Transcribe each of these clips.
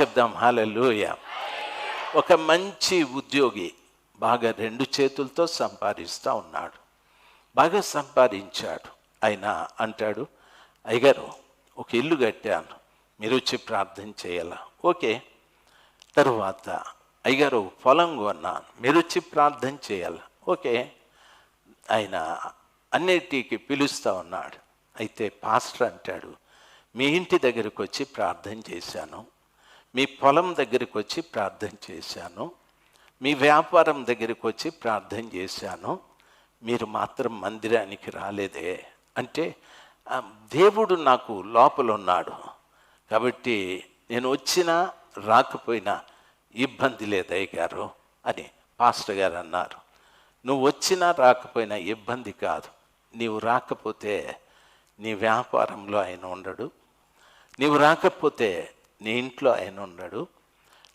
చెప్దాం. హాలూయ ఒక మంచి ఉద్యోగి బాగా రెండు చేతులతో సంపాదిస్తూ ఉన్నాడు. బాగా సంపాదించాడు. ఆయన అంటాడు అయ్యగారు ఒక ఇల్లు కట్టాను. మీరు వచ్చి ప్రార్థన చేయాలా? ఓకే. తరువాత అయ్యగారు పొలం కొన్నాను. మీరు వచ్చి ప్రార్థన చేయాలి? ఓకే. ఆయన అన్నిటికి పిలుస్తూ ఉన్నాడు. అయితే పాస్టర్ అంటాడు మీ ఇంటి దగ్గరకు వచ్చి ప్రార్థన చేశాను. మీ పొలం దగ్గరికి వచ్చి ప్రార్థన చేశాను. మీ వ్యాపారం దగ్గరికి వచ్చి ప్రార్థన చేశాను. మీరు మాత్రం మందిరానికి రాలేదే అంటే దేవుడు నాకు లోపల ఉన్నాడు కాబట్టి నేను వచ్చినా రాకపోయినా ఇబ్బంది లేదయ్య గారు అని పాస్టర్ గారు అన్నారు. నువ్వు వచ్చినా రాకపోయినా ఇబ్బంది కాదు. నీవు రాకపోతే నీ వ్యాపారంలో ఆయన ఉండడు. నీవు రాకపోతే నీ ఇంట్లో ఆయన ఉన్నాడు.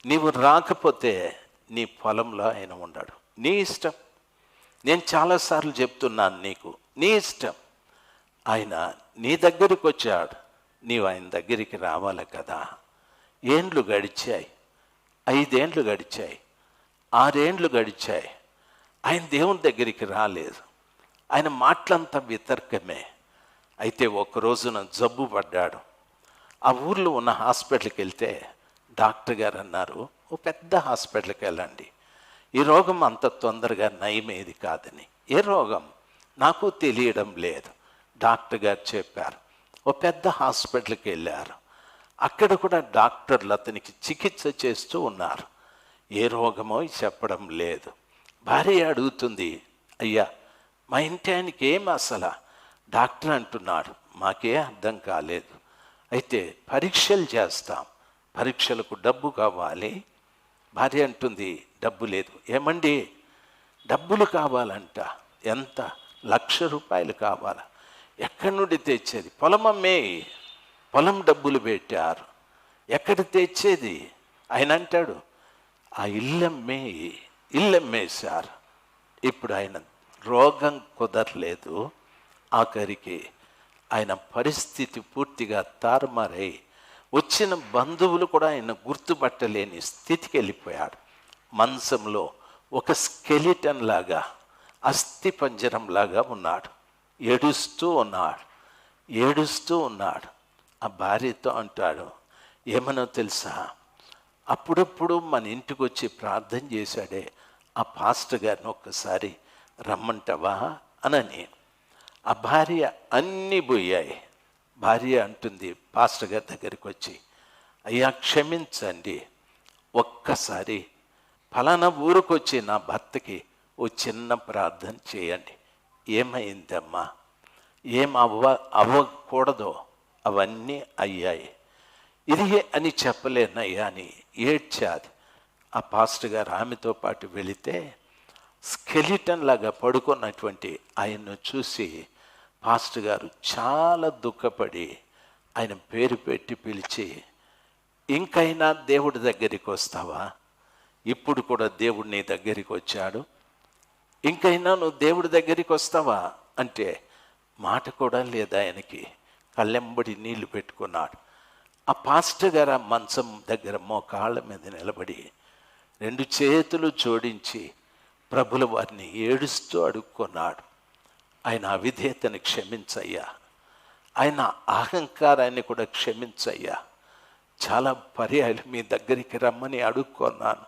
నీవు రాకపోతే నీ పొలంలో ఆయన ఉన్నాడు నీ ఇష్టం. నేను చాలాసార్లు చెప్తున్నాను నీకు. నీ ఇష్టం. ఆయన నీ దగ్గరికి వచ్చాడు. నీవు ఆయన దగ్గరికి రావాలి కదా. ఏండ్లు గడిచాయి. ఐదేండ్లు గడిచాయి. ఆరేండ్లు గడిచాయి. ఆయన దేవుని దగ్గరికి రాలేదు. ఆయన మాటలంతా వితర్కమే. అయితే ఒక రోజున జబ్బు పడ్డాడు. ఆ ఊర్లో ఉన్న హాస్పిటల్కి వెళ్తే డాక్టర్ గారు అన్నారు ఓ పెద్ద హాస్పిటల్కి వెళ్ళండి ఈ రోగం అంత తొందరగా నయమేది కాదని. ఏ రోగం? నాకు తెలియడం లేదు డాక్టర్ గారు చెప్పారు. ఓ పెద్ద హాస్పిటల్కి వెళ్ళారు అక్కడ కూడా డాక్టర్లు అతనికి చికిత్స చేస్తూ ఉన్నారు. ఏ రోగమో చెప్పడం లేదు. భార్య అడుగుతుంది అయ్యా మా ఇంటి ఆయనకి ఏం అసలు? డాక్టర్ అంటున్నాడు. మాకే అర్థం కాలేదు. అయితే పరీక్షలు చేస్తాం. పరీక్షలకు డబ్బు కావాలి. భార్య అంటుంది డబ్బు లేదు. ఏమండి? డబ్బులు కావాలంట. ఎంత? లక్ష రూపాయలు కావాలా? ఎక్కడి నుండి తెచ్చేది? పొలం అమ్మే పొలం డబ్బులు పెట్టారు. ఎక్కడ తెచ్చేది? ఆయన అంటాడు ఆ ఇల్లమ్మే ఇల్లమ్మేశారు ఇప్పుడు ఆయన రోగం కుదరలేదు. ఆఖరికి ఆయన పరిస్థితి పూర్తిగా తారుమారై వచ్చిన బంధువులు కూడా ఆయన గుర్తుపట్టలేని స్థితికి వెళ్ళిపోయాడు మంచంలో ఒక స్కెలిటన్ లాగా అస్థి పంజరం లాగా ఉన్నాడు. ఏడుస్తూ ఉన్నాడు. ఏడుస్తూ ఉన్నాడు. ఆ భార్యతో అంటాడు ఏమనో తెలుసా? అప్పుడప్పుడు మన ఇంటికి వచ్చి ప్రార్థన చేశాడే. ఆ పాస్టర్ గారిని ఒక్కసారి రమ్మంటావా? అనని. ఆ భార్య అన్నీ పోయాయి. భార్య అంటుంది పాస్టర్ గారి దగ్గరికి వచ్చి అయ్యా క్షమించండి. ఒక్కసారి ఫలానా ఊరికి వచ్చి నా భర్తకి ఓ చిన్న ప్రార్థన చేయండి. ఏమైందమ్మా? ఏం అవ్వ అవ్వకూడదో. అవన్నీ అయ్యాయి. ఇది అని చెప్పలేనయ్యా అని ఏడ్చాది. ఆ పాస్టర్ గారు ఆమెతో పాటు వెళితే స్కెలిటన్ లాగా పడుకున్నటువంటి ఆయన్ను చూసి పాస్టర్ గారు చాలా దుఃఖపడి ఆయన పేరు పెట్టి పిలిచి ఇంకైనా దేవుడి దగ్గరికి వస్తావా? ఇప్పుడు కూడా దేవుడు నీ దగ్గరికి వచ్చాడు. ఇంకైనా నువ్వు దేవుడి దగ్గరికి వస్తావా? అంటే మాట కూడా లేదు ఆయనకి. కళ్ళెంబడి నీళ్ళు పెట్టుకున్నాడు. ఆ పాస్టర్ గారు ఆ మంచం దగ్గర మోకాళ్ళ మీద నిలబడి రెండు చేతులు జోడించి ప్రభుల వారిని ఏడుస్తూ అడుక్కున్నాడు. ఆయన అవిధేయతని క్షమించయ్యా. ఆయన అహంకారాన్ని కూడా క్షమించయ్యా. చాలా పర్యాలు మీ దగ్గరికి రమ్మని అడుక్కున్నాను.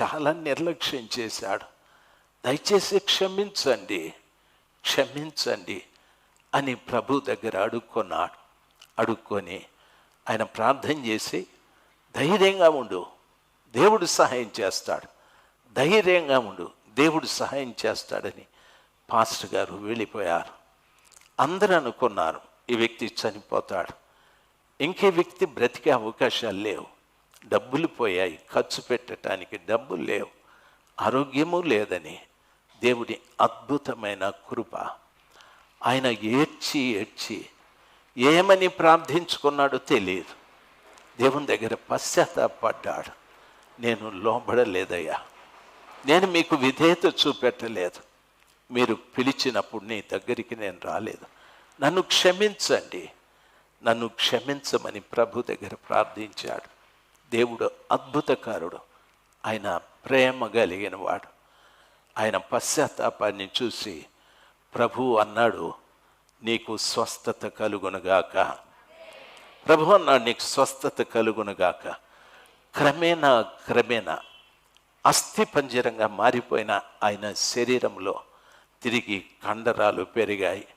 చాలా నిర్లక్ష్యం చేశాడు. దయచేసి క్షమించండి క్షమించండి అని ప్రభు దగ్గర అడుక్కున్నాడు. అడుక్కొని ఆయన ప్రార్థన చేసి ధైర్యంగా ఉండు దేవుడు సహాయం చేస్తాడు. ధైర్యంగా ఉండు. దేవుడు సహాయం చేస్తాడని పాస్టర్ గారు వెళ్ళిపోయారు. అందరూ అనుకున్నారు ఈ వ్యక్తి చనిపోతాడు. ఇంకే వ్యక్తి బ్రతికే అవకాశాలు లేవు. డబ్బులు పోయాయి ఖర్చు పెట్టడానికి డబ్బులు లేవు. ఆరోగ్యము లేదని దేవుడి అద్భుతమైన కృప. ఆయన ఏడ్చి ఏడ్చి ఏమని ప్రార్థించుకున్నాడో తెలియదు. దేవుని దగ్గర పశ్చాత్తాపడ్డాడు. నేను లోబడలేదయ్యా. నేను మీకు విధేయత చూపెట్టలేదు. మీరు పిలిచినప్పుడు నీ దగ్గరికి నేను రాలేదు. నన్ను క్షమించండి. నన్ను క్షమించమని ప్రభు దగ్గర ప్రార్థించాడు. దేవుడు అద్భుతకారుడు. ఆయన ప్రేమ కలిగిన వాడు ఆయన పశ్చాత్తాపాన్ని చూసి ప్రభు అన్నాడు నీకు స్వస్థత కలుగునుగాక. ప్రభు అన్నాడు నీకు స్వస్థత కలుగునుగాక. క్రమేణా క్రమేణా అస్థి పంజరంగా మారిపోయిన ఆయన శరీరంలో తిరిగి కండరాలు పెరిగాయి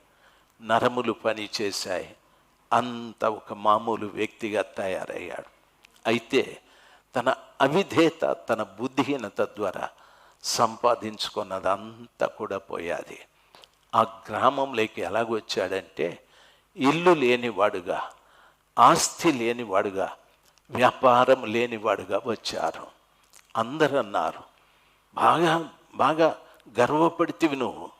నరములు పనిచేశాయి అంత ఒక మామూలు వ్యక్తిగా తయారయ్యాడు. అయితే తన అవిధేత తన బుద్ధిహీనత ద్వారా సంపాదించుకున్నదంతా కూడా పోయాది. ఆ గ్రామంలోకి ఎలాగొచ్చాడంటే ఇల్లు లేనివాడుగా ఆస్తి లేనివాడుగా వ్యాపారం లేనివాడుగా వచ్చారు. అందరూ అన్నారు బాగా బాగా గర్వపడితివి నువ్వు.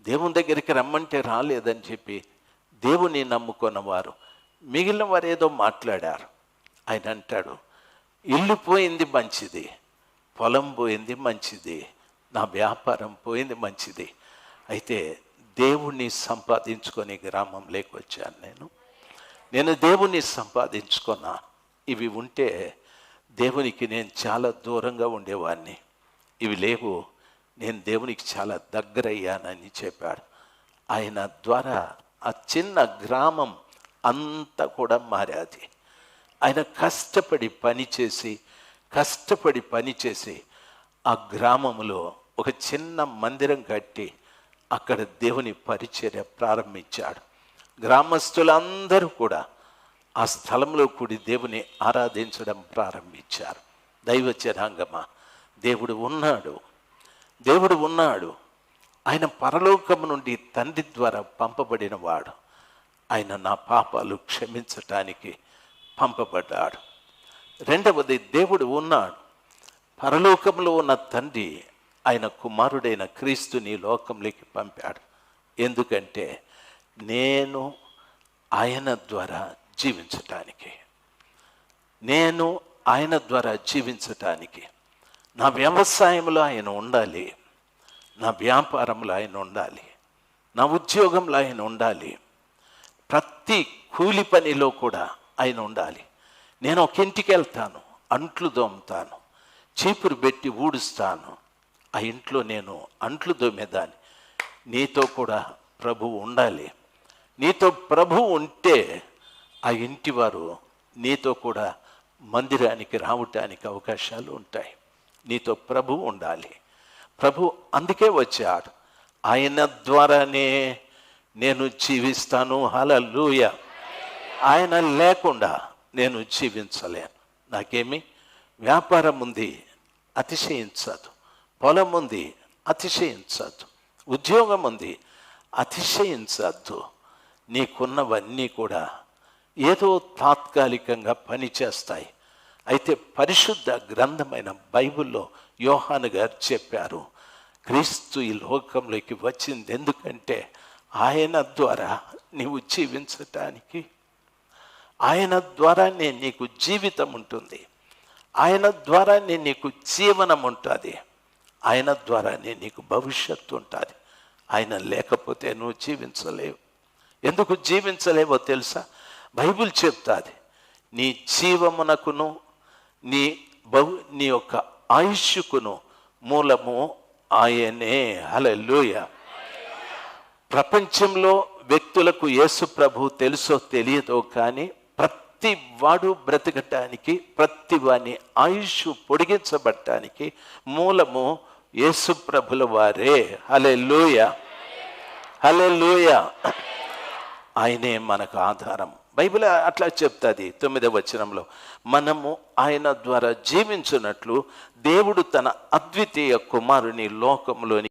దేవుని దగ్గరికి రమ్మంటే రాలేదని చెప్పి దేవుని నమ్ముకున్నవారు మిగిలిన వారు ఏదో మాట్లాడారు. ఆయన అంటాడు ఇల్లు పోయింది మంచిది పొలం పోయింది మంచిది నా వ్యాపారం పోయింది మంచిది. అయితే దేవుణ్ణి సంపాదించుకొని గ్రామంలోకి వచ్చాను నేను. నేను దేవుణ్ణి సంపాదించుకున్నా. ఇవి ఉంటే దేవునికి నేను చాలా దూరంగా ఉండేవాడిని ఇవి లేవు. నేను దేవునికి చాలా దగ్గరయ్యానని చెప్పాడు. ఆయన ద్వారా ఆ చిన్న గ్రామం అంతా కూడా మారాది. ఆయన కష్టపడి పని చేసి కష్టపడి పని చేసి ఆ గ్రామంలో ఒక చిన్న మందిరం కట్టి అక్కడ దేవుని పరిచర్య ప్రారంభించాడు. గ్రామస్తులందరూ కూడా ఆ స్థలంలో కూడి దేవుని ఆరాధించడం ప్రారంభించారు. దైవ జనాంగమా? దేవుడు ఉన్నాడు. దేవుడు ఉన్నాడు. ఆయన పరలోకము నుండి తండ్రి ద్వారా పంపబడిన వాడు ఆయన నా పాపాలు క్షమించటానికి పంపబడ్డాడు. రెండవది దేవుడు ఉన్నాడు. పరలోకంలో ఉన్న తండ్రి ఆయన కుమారుడైన క్రీస్తుని లోకంలోకి పంపాడు. ఎందుకంటే నేను ఆయన ద్వారా జీవించటానికి. నేను ఆయన ద్వారా జీవించటానికి. నా వ్యవసాయంలో ఆయన ఉండాలి. నా వ్యాపారంలో ఆయన ఉండాలి. నా ఉద్యోగంలో ఆయన ఉండాలి. ప్రతి కూలి పనిలో కూడా ఆయన ఉండాలి. నేను ఒక ఇంటికి వెళ్తాను అంట్లు దోముతాను చీపురు పెట్టి ఊడుస్తాను. ఆ ఇంట్లో నేను అంట్లు దోమేదాన్ని. నీతో కూడా ప్రభు ఉండాలి. నీతో ప్రభు ఉంటే ఆ ఇంటి వారు నీతో కూడా మందిరానికి రావటానికి అవకాశాలు ఉంటాయి. నీతో ప్రభు ఉండాలి. ప్రభు అందుకే వచ్చాడు. ఆయన ద్వారానే నేను జీవిస్తాను. హలలుయ ఆయన లేకుండా నేను జీవించలేను. నాకేమి? వ్యాపారం ఉంది అతిశయించదు. పొలం ఉంది అతిశయించదు. ఉద్యోగం ఉంది అతిశయించద్దు నీకున్నవన్నీ కూడా ఏదో తాత్కాలికంగా పనిచేస్తాయి అయితే పరిశుద్ధ గ్రంథమైన బైబిల్లో యోహాను గారు చెప్పారు క్రీస్తు ఈ లోకంలోకి వచ్చింది ఎందుకంటే ఆయన ద్వారా నీవు జీవించటానికి. ఆయన ద్వారా నేను నీకు జీవితం ఉంటుంది. ఆయన ద్వారా నేను నీకు జీవనం ఉంటుంది. ఆయన ద్వారా నేను నీకు భవిష్యత్తు ఉంటుంది. ఆయన లేకపోతే నువ్వు జీవించలేవు. ఎందుకు జీవించలేవో తెలుసా? బైబిల్ చెప్తాది నీ జీవమునకును నీ బహు నీ యొక్క ఆయుష్కును మూలము ఆయనే. హలలోయ ప్రపంచంలో వ్యక్తులకు యేసు ప్రభు తెలుసో తెలియదో కానీ ప్రతి వాడు బ్రతకటానికి ప్రతి వాని ఆయుష్ పొడిగించబడటానికి మూలము యేసు ప్రభుల వారే. హలే లూయ హలే లూయ ఆయనే మనకు ఆధారం. బైబిల్ అట్లా చెప్తుంది తొమ్మిదవ వచనంలో. మనము ఆయన ద్వారా జీవించినట్లు దేవుడు తన అద్వితీయ కుమారుని లోకంలోని